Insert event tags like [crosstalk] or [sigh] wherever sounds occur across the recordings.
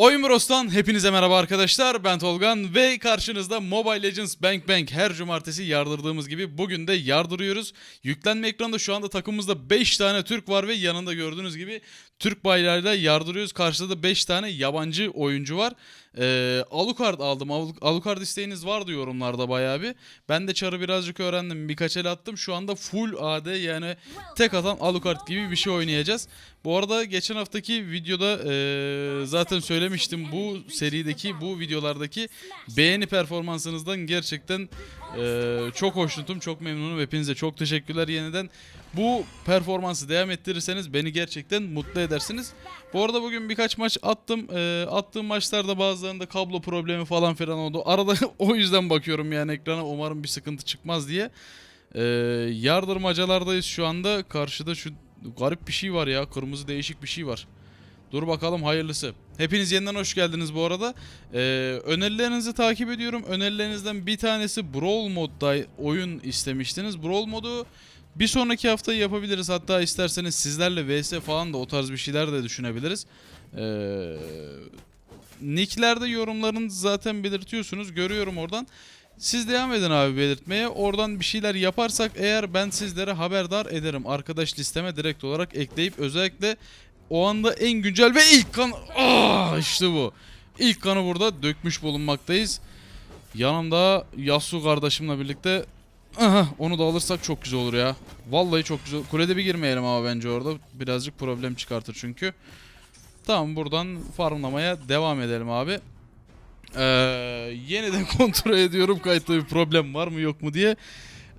Oyun Bros'tan hepinize merhaba arkadaşlar. Ben Tolgan ve karşınızda Mobile Legends Bank Bank her cumartesi yardırdığımız gibi bugün de yardırıyoruz. Yüklenme ekranında şu anda takımımızda 5 tane Türk var ve yanında gördüğünüz gibi Türk bayrağıyla yardırıyoruz. Karşıda da 5 tane yabancı oyuncu var. Ee, Alucard aldım. Alu- Alucard isteğiniz vardı yorumlarda bayağı bir. Ben de çarı birazcık öğrendim. Birkaç el attım. Şu anda full AD yani tek atan Alucard gibi bir şey oynayacağız. Bu arada geçen haftaki videoda eee, zaten söylemiştim bu serideki bu videolardaki beğeni performansınızdan gerçekten eee, çok hoşnutum çok memnunum hepinize çok teşekkürler yeniden bu performansı devam ettirirseniz beni gerçekten mutlu edersiniz. Bu arada bugün birkaç maç attım Eee, attığım maçlarda bazılarında kablo problemi falan filan oldu arada [laughs] o yüzden bakıyorum yani ekrana umarım bir sıkıntı çıkmaz diye. Eee yardırmacalardayız şu anda karşıda şu garip bir şey var ya. Kırmızı değişik bir şey var. Dur bakalım hayırlısı. Hepiniz yeniden hoş geldiniz bu arada. Ee, önerilerinizi takip ediyorum. Önerilerinizden bir tanesi Brawl modda oyun istemiştiniz. Brawl modu bir sonraki hafta yapabiliriz. Hatta isterseniz sizlerle vs falan da o tarz bir şeyler de düşünebiliriz. Ee, nicklerde yorumlarınızı zaten belirtiyorsunuz. Görüyorum oradan. Siz devam edin abi belirtmeye. Oradan bir şeyler yaparsak eğer ben sizlere haberdar ederim. Arkadaş listeme direkt olarak ekleyip özellikle o anda en güncel ve ilk kan... Ah işte bu. İlk kanı burada dökmüş bulunmaktayız. Yanımda Yasu kardeşimle birlikte onu da alırsak çok güzel olur ya. Vallahi çok güzel. Kulede bir girmeyelim ama bence orada. Birazcık problem çıkartır çünkü. Tamam buradan farmlamaya devam edelim abi. Ee, yeniden [laughs] kontrol ediyorum kayıtta bir problem var mı yok mu diye.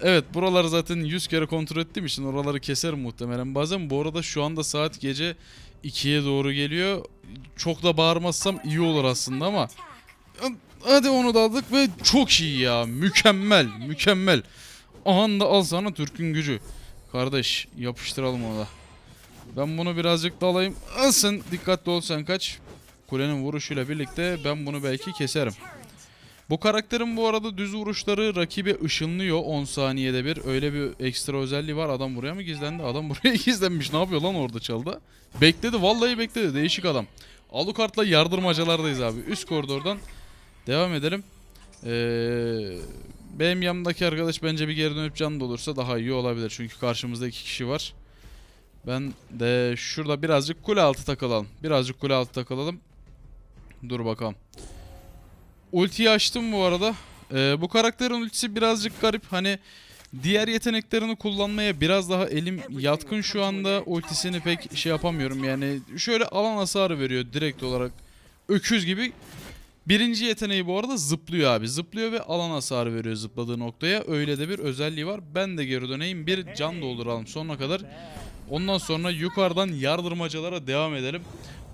Evet buraları zaten 100 kere kontrol ettiğim için oraları keserim muhtemelen bazen. Bu arada şu anda saat gece 2'ye doğru geliyor. Çok da bağırmazsam iyi olur aslında ama. Hadi onu da aldık ve çok iyi ya. Mükemmel mükemmel. Aha da al sana Türk'ün gücü. Kardeş yapıştıralım onu da. Ben bunu birazcık da alayım. Al sen dikkatli ol sen kaç. Kulenin vuruşuyla birlikte ben bunu belki keserim. Bu karakterin bu arada düz vuruşları rakibe ışınlıyor 10 saniyede bir. Öyle bir ekstra özelliği var. Adam buraya mı gizlendi? Adam [laughs] buraya gizlenmiş. Ne yapıyor lan orada çalda? Bekledi. Vallahi bekledi. Değişik adam. Alucard'la yardırmacalardayız abi. Üst koridordan devam edelim. Ee, benim yanımdaki arkadaş bence bir geri dönüp can da olursa daha iyi olabilir. Çünkü karşımızda iki kişi var. Ben de şurada birazcık kule altı takılalım. Birazcık kule altı takılalım. Dur bakalım. Ultiyi açtım bu arada. Ee, bu karakterin ultisi birazcık garip. Hani diğer yeteneklerini kullanmaya biraz daha elim yatkın şu anda. Ultisini pek şey yapamıyorum. Yani şöyle alan hasarı veriyor direkt olarak. Öküz gibi. Birinci yeteneği bu arada zıplıyor abi. Zıplıyor ve alan hasarı veriyor zıpladığı noktaya. Öyle de bir özelliği var. Ben de geri döneyim. Bir can dolduralım sonuna kadar. Ondan sonra yukarıdan yardırmacalara devam edelim.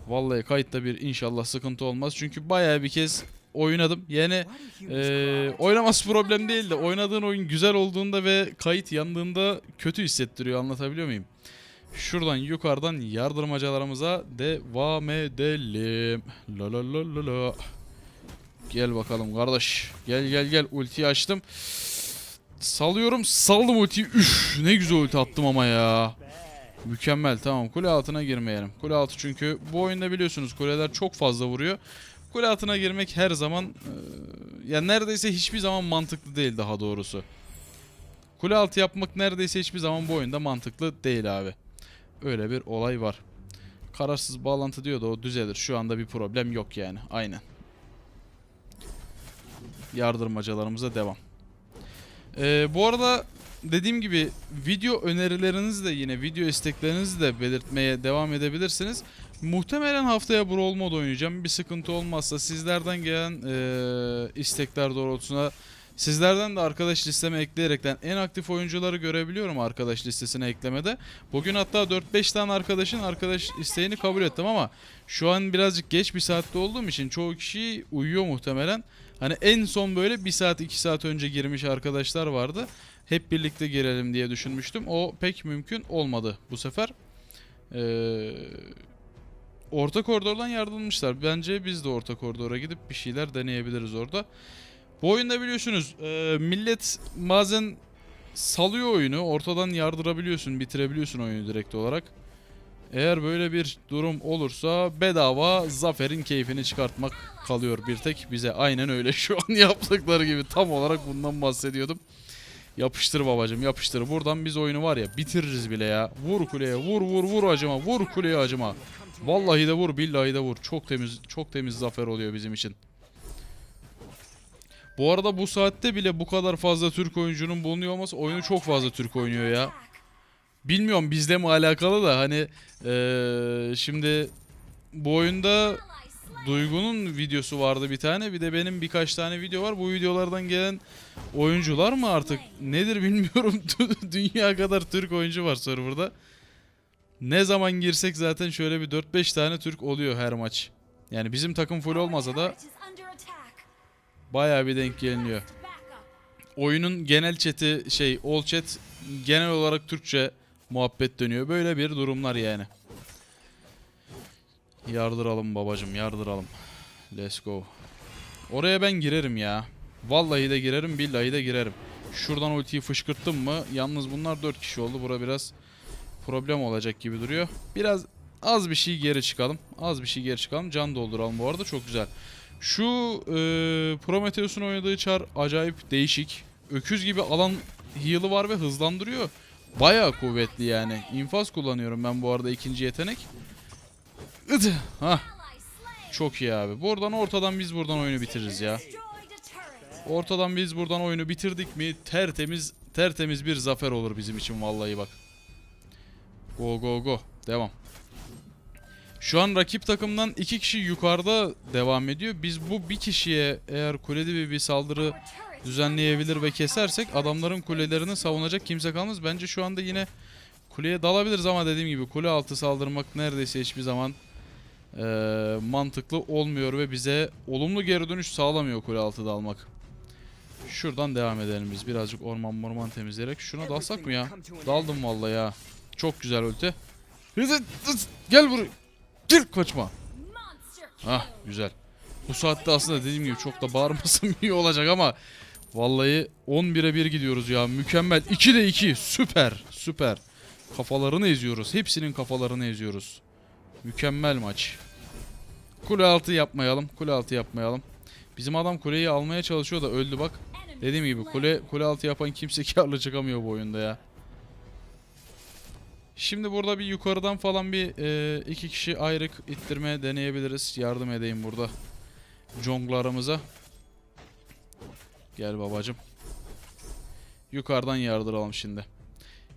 Vallahi kayıtta bir inşallah sıkıntı olmaz. Çünkü bayağı bir kez oynadım. Yani eee oynaması problem değil de oynadığın oyun güzel olduğunda ve kayıt yandığında kötü hissettiriyor. Anlatabiliyor muyum? Şuradan yukarıdan yardırmacalarımıza devam edelim. La la la la la. Gel bakalım kardeş. Gel gel gel ultiyi açtım. Salıyorum. Saldım ultiyi. Üf ne güzel ulti attım ama ya. Mükemmel tamam kule altına girmeyelim. Kule altı çünkü bu oyunda biliyorsunuz kuleler çok fazla vuruyor. Kule altına girmek her zaman e, ya neredeyse hiçbir zaman mantıklı değil daha doğrusu. Kule altı yapmak neredeyse hiçbir zaman bu oyunda mantıklı değil abi. Öyle bir olay var. Kararsız bağlantı diyor da o düzelir. Şu anda bir problem yok yani. Aynen. Yardırmacalarımıza devam. Ee, bu arada dediğim gibi video önerilerinizi de yine video isteklerinizi de belirtmeye devam edebilirsiniz. Muhtemelen haftaya Brawl Mode oynayacağım. Bir sıkıntı olmazsa sizlerden gelen eee, istekler doğrultusunda sizlerden de arkadaş listeme ekleyerekten en aktif oyuncuları görebiliyorum arkadaş listesine eklemede. Bugün hatta 4-5 tane arkadaşın arkadaş isteğini kabul ettim ama şu an birazcık geç bir saatte olduğum için çoğu kişi uyuyor muhtemelen. Hani en son böyle 1 saat 2 saat önce girmiş arkadaşlar vardı. Hep birlikte girelim diye düşünmüştüm. O pek mümkün olmadı bu sefer. Eee orta koridordan yardılmışlar. Bence biz de orta koridora gidip bir şeyler deneyebiliriz orada. Bu oyunda biliyorsunuz e, millet bazen salıyor oyunu. Ortadan yardırabiliyorsun, bitirebiliyorsun oyunu direkt olarak. Eğer böyle bir durum olursa bedava zaferin keyfini çıkartmak kalıyor bir tek bize. Aynen öyle şu an [laughs] yaptıkları gibi tam olarak bundan bahsediyordum. Yapıştır babacım yapıştır. Buradan biz oyunu var ya bitiririz bile ya. Vur kuleye vur vur vur acıma vur kuleye acıma. Vallahi de vur billahi de vur. Çok temiz çok temiz zafer oluyor bizim için. Bu arada bu saatte bile bu kadar fazla Türk oyuncunun bulunuyor olması oyunu çok fazla Türk oynuyor ya. Bilmiyorum bizde mi alakalı da hani eee, şimdi bu oyunda Duygu'nun videosu vardı bir tane bir de benim birkaç tane video var. Bu videolardan gelen oyuncular mı artık nedir bilmiyorum. [laughs] Dünya kadar Türk oyuncu var serverda. Ne zaman girsek zaten şöyle bir 4-5 tane Türk oluyor her maç. Yani bizim takım full olmasa da bayağı bir denk geliniyor. Oyunun genel chat'i şey all chat genel olarak Türkçe muhabbet dönüyor. Böyle bir durumlar yani. Yardıralım babacım yardıralım. Let's go. Oraya ben girerim ya. Vallahi de girerim billahi de girerim. Şuradan ultiyi fışkırttım mı? Yalnız bunlar 4 kişi oldu. Bura biraz problem olacak gibi duruyor. Biraz az bir şey geri çıkalım. Az bir şey geri çıkalım. Can dolduralım bu arada çok güzel. Şu e, Prometheus'un oynadığı çar acayip değişik. Öküz gibi alan heal'ı var ve hızlandırıyor. Bayağı kuvvetli yani. İnfaz kullanıyorum ben bu arada ikinci yetenek. Idı. Hah. Çok iyi abi. Buradan ortadan biz buradan oyunu bitiririz ya. Ortadan biz buradan oyunu bitirdik mi tertemiz tertemiz bir zafer olur bizim için vallahi bak. Go go go. Devam. Şu an rakip takımdan iki kişi yukarıda devam ediyor. Biz bu bir kişiye eğer kulede bir, bir saldırı düzenleyebilir ve kesersek adamların kulelerini savunacak kimse kalmaz. Bence şu anda yine kuleye dalabiliriz ama dediğim gibi kule altı saldırmak neredeyse hiçbir zaman eee, mantıklı olmuyor ve bize olumlu geri dönüş sağlamıyor kule altı dalmak. Şuradan devam edelim biz birazcık orman morman temizleyerek. Şuna dalsak mı ya? Daldım vallahi ya. Çok güzel ulti. Gel buraya. Gel kaçma. Ah güzel. Bu saatte aslında dediğim gibi çok da bağırmasam [laughs] iyi olacak ama vallahi 11'e 1 gidiyoruz ya. Mükemmel. 2'de 2. Süper. Süper. Kafalarını eziyoruz. Hepsinin kafalarını eziyoruz. Mükemmel maç. Kule altı yapmayalım. Kule altı yapmayalım. Bizim adam kuleyi almaya çalışıyor da öldü bak. Dediğim gibi kule kule altı yapan kimse [laughs] karlı çıkamıyor bu oyunda ya. Şimdi burada bir yukarıdan falan bir e, iki kişi ayrık ittirmeye deneyebiliriz. Yardım edeyim burada. Jonglarımıza. Gel babacım. Yukarıdan yardıralım şimdi.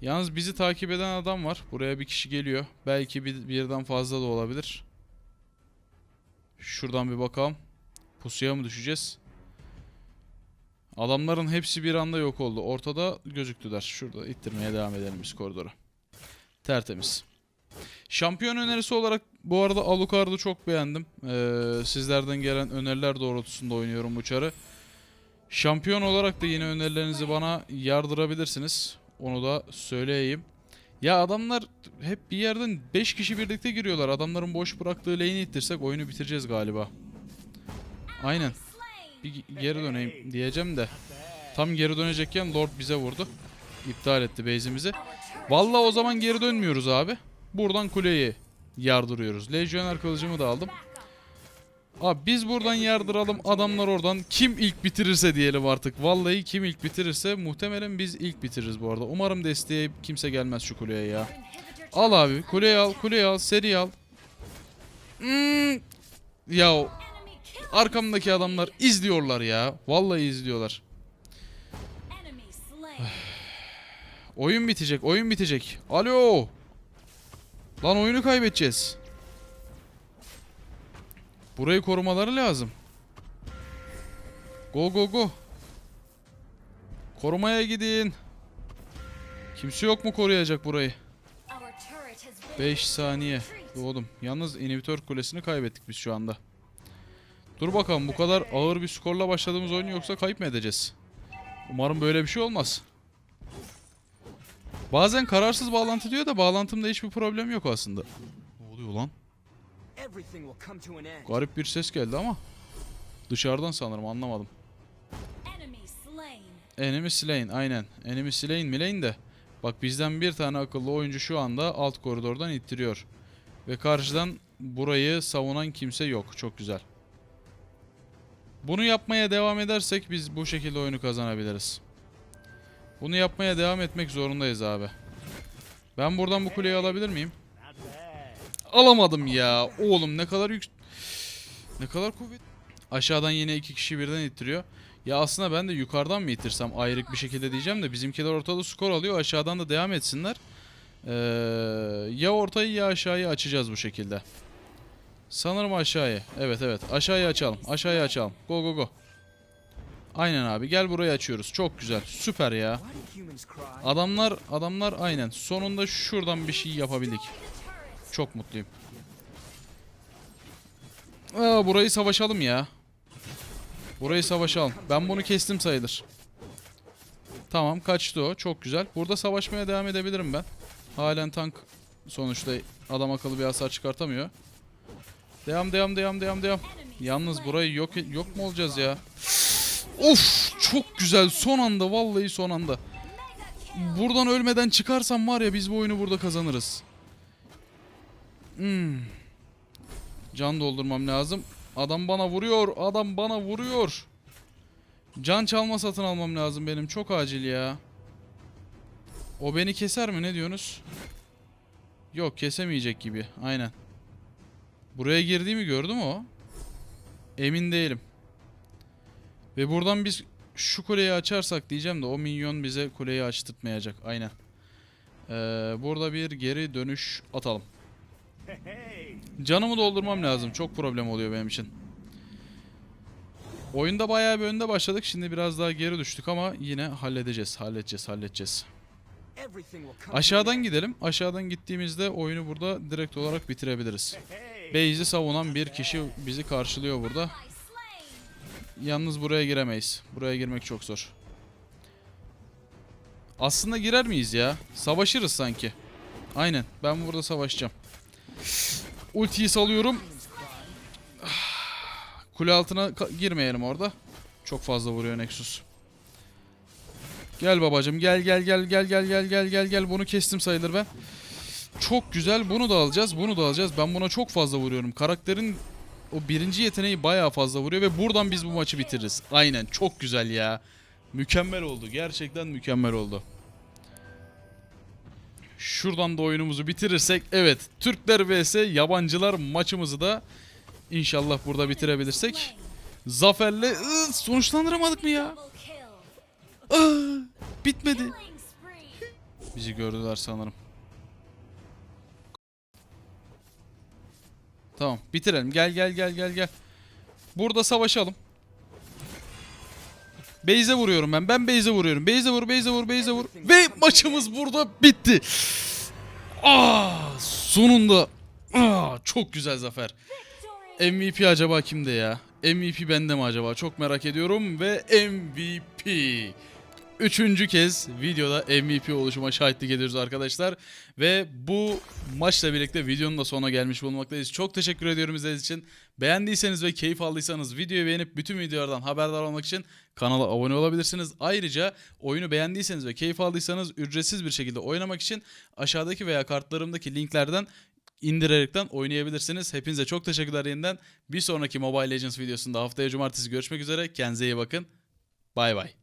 Yalnız bizi takip eden adam var. Buraya bir kişi geliyor. Belki bir, birden fazla da olabilir. Şuradan bir bakalım. Pusuya mı düşeceğiz? Adamların hepsi bir anda yok oldu. Ortada gözüktüler. Şurada ittirmeye devam edelim biz koridora. Tertemiz. Şampiyon önerisi olarak bu arada Alucard'ı çok beğendim. Ee, sizlerden gelen öneriler doğrultusunda oynuyorum bu çarı. Şampiyon olarak da yine önerilerinizi bana yardırabilirsiniz. Onu da söyleyeyim. Ya adamlar hep bir yerden 5 kişi birlikte giriyorlar. Adamların boş bıraktığı lane'i ittirsek oyunu bitireceğiz galiba. Aynen. Bir ge- geri döneyim diyeceğim de. Tam geri dönecekken Lord bize vurdu. İptal etti base'imizi. Vallahi o zaman geri dönmüyoruz abi. Buradan kuleyi yardırıyoruz. Lejyoner kılıcımı da aldım. Abi biz buradan yardıralım. Adamlar oradan kim ilk bitirirse diyelim artık. Vallahi kim ilk bitirirse muhtemelen biz ilk bitiririz bu arada. Umarım desteğe kimse gelmez şu kuleye ya. Al abi. Kuleyi al. Kuleyi al. Seri al. Hmm. Ya arkamdaki adamlar izliyorlar ya. Vallahi izliyorlar. Oyun bitecek, oyun bitecek. Alo. Lan oyunu kaybedeceğiz. Burayı korumaları lazım. Go go go. Korumaya gidin. Kimse yok mu koruyacak burayı? 5 saniye. Doğdum. Yalnız inhibitör kulesini kaybettik biz şu anda. Dur bakalım bu kadar ağır bir skorla başladığımız oyunu yoksa kayıp mı edeceğiz? Umarım böyle bir şey olmaz. Bazen kararsız bağlantı diyor da bağlantımda hiçbir problem yok aslında. Ne oluyor lan? Garip bir ses geldi ama. Dışarıdan sanırım anlamadım. Enemy slain aynen. Enemy slain mi lane de. Bak bizden bir tane akıllı oyuncu şu anda alt koridordan ittiriyor. Ve karşıdan burayı savunan kimse yok. Çok güzel. Bunu yapmaya devam edersek biz bu şekilde oyunu kazanabiliriz. Bunu yapmaya devam etmek zorundayız abi. Ben buradan bu kuleyi alabilir miyim? Alamadım ya. Oğlum ne kadar yük... Ne kadar kuvvet. Aşağıdan yine iki kişi birden ittiriyor. Ya aslında ben de yukarıdan mı itirsem ayrık bir şekilde diyeceğim de bizimkiler ortada skor alıyor. Aşağıdan da devam etsinler. Ee, ya ortayı ya aşağıyı açacağız bu şekilde. Sanırım aşağıyı. Evet evet. Aşağıyı açalım. Aşağıyı açalım. Go go go. Aynen abi. Gel burayı açıyoruz. Çok güzel. Süper ya. Adamlar adamlar aynen. Sonunda şuradan bir şey yapabildik. Çok mutluyum. Aa, burayı savaşalım ya. Burayı savaşalım. Ben bunu kestim sayılır. Tamam kaçtı o. Çok güzel. Burada savaşmaya devam edebilirim ben. Halen tank sonuçta adam akıllı bir hasar çıkartamıyor. Devam devam devam devam devam. Yalnız burayı yok yok mu olacağız ya? Of çok güzel son anda vallahi son anda. Buradan ölmeden çıkarsam var ya biz bu oyunu burada kazanırız. Hmm. Can doldurmam lazım. Adam bana vuruyor. Adam bana vuruyor. Can çalma satın almam lazım benim. Çok acil ya. O beni keser mi? Ne diyorsunuz? Yok kesemeyecek gibi. Aynen. Buraya girdiğimi gördü mü o? Emin değilim. Ve buradan biz şu kuleyi açarsak diyeceğim de o minyon bize kuleyi açtırtmayacak. Aynen. Ee, burada bir geri dönüş atalım. Canımı doldurmam lazım. Çok problem oluyor benim için. Oyunda bayağı bir önde başladık. Şimdi biraz daha geri düştük ama yine halledeceğiz. Halledeceğiz, halledeceğiz. Aşağıdan gidelim. Aşağıdan gittiğimizde oyunu burada direkt olarak bitirebiliriz. Base'i savunan bir kişi bizi karşılıyor burada. Yalnız buraya giremeyiz. Buraya girmek çok zor. Aslında girer miyiz ya? Savaşırız sanki. Aynen. Ben burada savaşacağım. Ultiyi salıyorum. [sighs] Kule altına girmeyelim orada. Çok fazla vuruyor Nexus. Gel babacım gel gel gel gel gel gel gel gel gel bunu kestim sayılır ben. Çok güzel bunu da alacağız bunu da alacağız. Ben buna çok fazla vuruyorum. Karakterin o birinci yeteneği bayağı fazla vuruyor ve buradan biz bu maçı bitiririz. Aynen çok güzel ya. Mükemmel oldu. Gerçekten mükemmel oldu. Şuradan da oyunumuzu bitirirsek evet Türkler vs yabancılar maçımızı da inşallah burada bitirebilirsek zaferle Iı, sonuçlandıramadık mı ya? Aa, bitmedi. Bizi gördüler sanırım. Tamam bitirelim. Gel gel gel gel gel. Burada savaşalım. Beyze vuruyorum ben. Ben Beyze vuruyorum. Beyze vur, Beyze vur, Beyze vur. Ve maçımız burada bitti. Aa, sonunda. Aa, çok güzel zafer. MVP acaba kimde ya? MVP bende mi acaba? Çok merak ediyorum ve MVP. Üçüncü kez videoda MVP oluşuma şahitlik ediyoruz arkadaşlar. Ve bu maçla birlikte videonun da sonuna gelmiş bulunmaktayız. Çok teşekkür ediyorum izlediğiniz için. Beğendiyseniz ve keyif aldıysanız videoyu beğenip bütün videolardan haberdar olmak için kanala abone olabilirsiniz. Ayrıca oyunu beğendiyseniz ve keyif aldıysanız ücretsiz bir şekilde oynamak için aşağıdaki veya kartlarımdaki linklerden indirerekten oynayabilirsiniz. Hepinize çok teşekkürler yeniden. Bir sonraki Mobile Legends videosunda haftaya cumartesi görüşmek üzere. Kendinize iyi bakın. Bay bay.